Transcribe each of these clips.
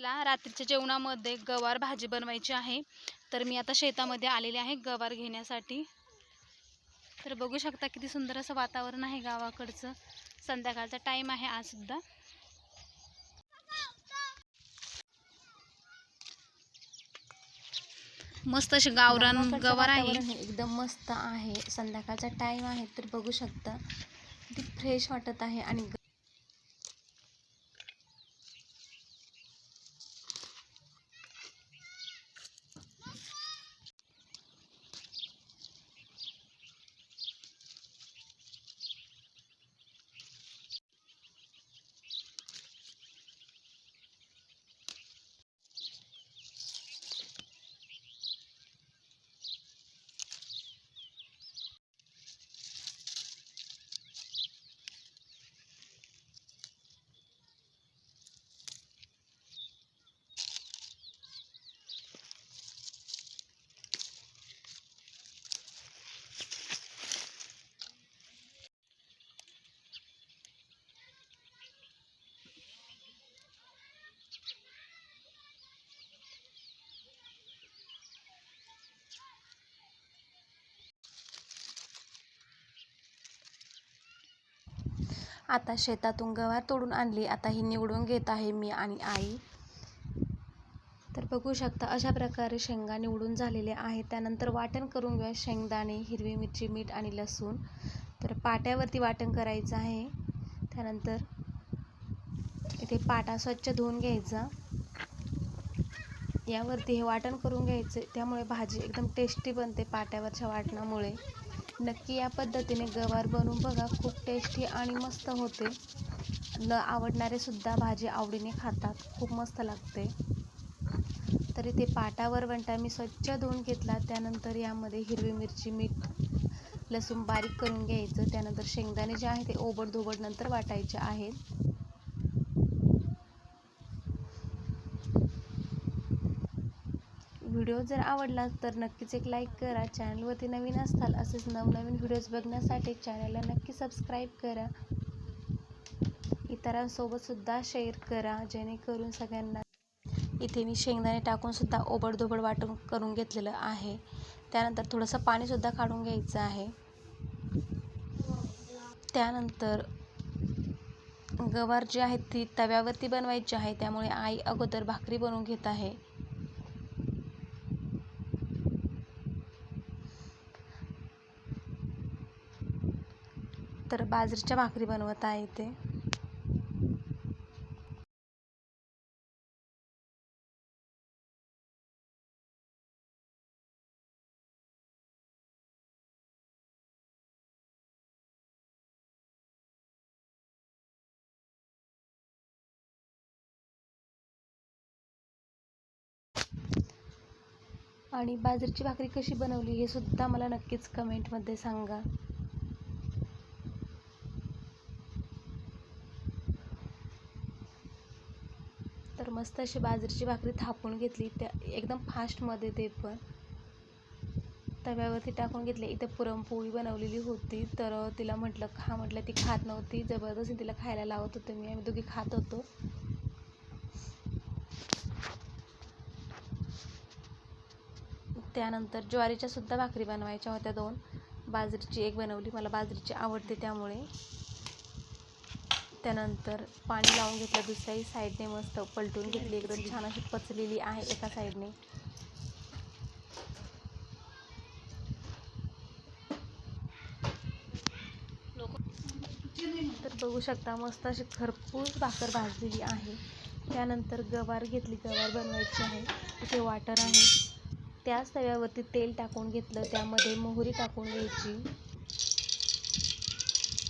आपल्याला रात्रीच्या जेवणामध्ये गवार भाजी बनवायची आहे. तर मी आता शेतामध्ये आलेले आहे गवार घेण्यासाठी. तर बघू शकता किती सुंदर असं वातावरण आहे गावाकडचं. संध्याकाळचा टाईम आहे आज सुद्धा. मस्त असे गावरान गवार आहे. हे एकदम मस्त आहे. संध्याकाळचा टाइम आहे तर बघू शकता. किती फ्रेश वाटत आहे आणि आता शेतातून गवार तोडून आणली. आता ही निवडून घेत आहे मी आणि आई. तर बघू शकता अशा प्रकारे शेंगा निवडून झालेल्या आहेत. त्यानंतर वाटण करून घेऊया शेंगदाणे हिरवी मिरची मीठ आणि लसूण. तर पाट्यावरती वाटण करायचं आहे. त्यानंतर इथे पाटा स्वच्छ धुवून घ्यायचा. यावरती हे वाटण करून घ्यायचे. त्यामुळे भाजी एकदम टेस्टी बनते पाट्यावरच्या वाटणामुळे. नक्की या पद्धतीने गवार बनवून बघा खूप टेस्टी आणि मस्त होते. न आवडणारे सुद्धा भाजी आवडीने खातात खूप मस्त लागते. तरी ते पाटावर वंटा मी स्वच्छ धुवून घेतला त्यानंतर यामध्ये हिरवी मिरची मीठ लसूण बारीक करून घ्यायचं. त्यानंतर शेंगदाणे जे आहे ते ओबड धोबड नंतर वाटायचे आहेत. व्हिडिओ जर आवडला तर नक्कीच एक लाईक करा. चॅनलवरती नवीन असताल असेच नवनवीन व्हिडिओज बघण्यासाठी चॅनलला नक्की सबस्क्राईब करा. इतरांसोबतसुद्धा शेअर करा जेणेकरून सगळ्यांना इथे मी शेंगदाणे टाकूनसुद्धा ओबडधोबड वाटून करून घेतलेलं आहे. त्यानंतर थोडंसं पाणीसुद्धा काढून घ्यायचं आहे. त्यानंतर गवार जी आहे ती तव्यावरती बनवायची आहे. त्यामुळे आई अगोदर भाकरी बनवून घेत आहे. तर बाजरीच्या भाकरी बनवत आहे आणि बाजरीची भाकरी कशी बनवली हे सुद्धा मला नक्कीच कमेंटमध्ये सांगा. तर मस्त अशी बाजरीची भाकरी थापून घेतली. त्या एकदम फास्टमध्ये ते पण. तव्यावरती टाकून घेतले. इथे पुरणपोळी बनवलेली होती. तर तिला म्हटलं खा म्हटलं ती खात नव्हती. जबरदस्ती तिला खायला लावत होते मी. आम्ही दोघी खात होतो. त्यानंतर ज्वारीच्या सुद्धा भाकरी बनवायच्या होत्या दोन. बाजरीची एक बनवली. मला बाजरीची आवडते त्यामुळे. त्यानंतर पाणी लावून घेतलं दुसऱ्याही साईडने मस्त पलटून घेतली. एकदम छान अशी पचलेली आहे एका साईडने. तर बघू शकता मस्त अशी खरपूस भाकर भाजलेली आहे. त्यानंतर गवार घेतली गवार बनवायची आहे. तिथे वाटर आहे. त्याच तव्यावरती तेल टाकून घेतलं त्यामध्ये मोहरी टाकून घ्यायची.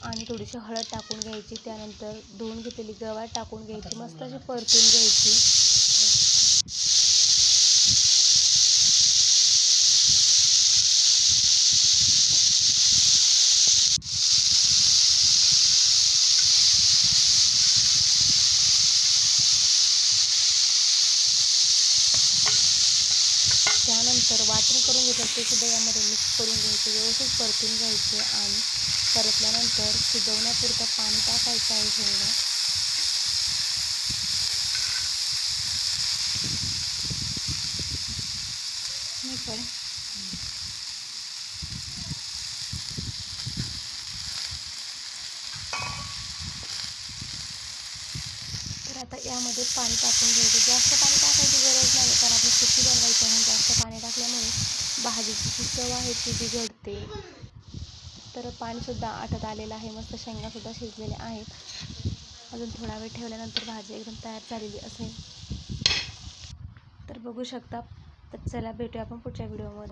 आणि थोडीशी हळद टाकून घ्यायची. त्यानंतर धुवून घेतलेली गवार टाकून घ्यायची. मस्त अशी परतून घ्यायची. त्यानंतर वाटण करून घेतात ते सुद्धा यामध्ये मिक्स करून घ्यायचे. व्यवस्थित परतून घ्यायचे आणि परतल्यानंतर शिजवण्यापुरतं पाणी टाकायचं आहे शेंगा मी पण आता यामध्ये पाणी टाकून घ्यायचं. जास्त पाणी टाकायची गरज नाही कारण आपली सुट्टी बनवायची आहे जास्त पाणी टाकल्यामुळे भाजीची जी चव आहे ती बिघडते. तर पाणीसुद्धा आटत आलेलं आहे. मस्त शेंगासुद्धा शिजलेल्या आहेत. अजून थोडा वेळ ठेवल्यानंतर भाजी एकदम तयार झालेली असेल. तर बघू शकता. तर चला भेटूया आपण पुढच्या व्हिडिओमध्ये.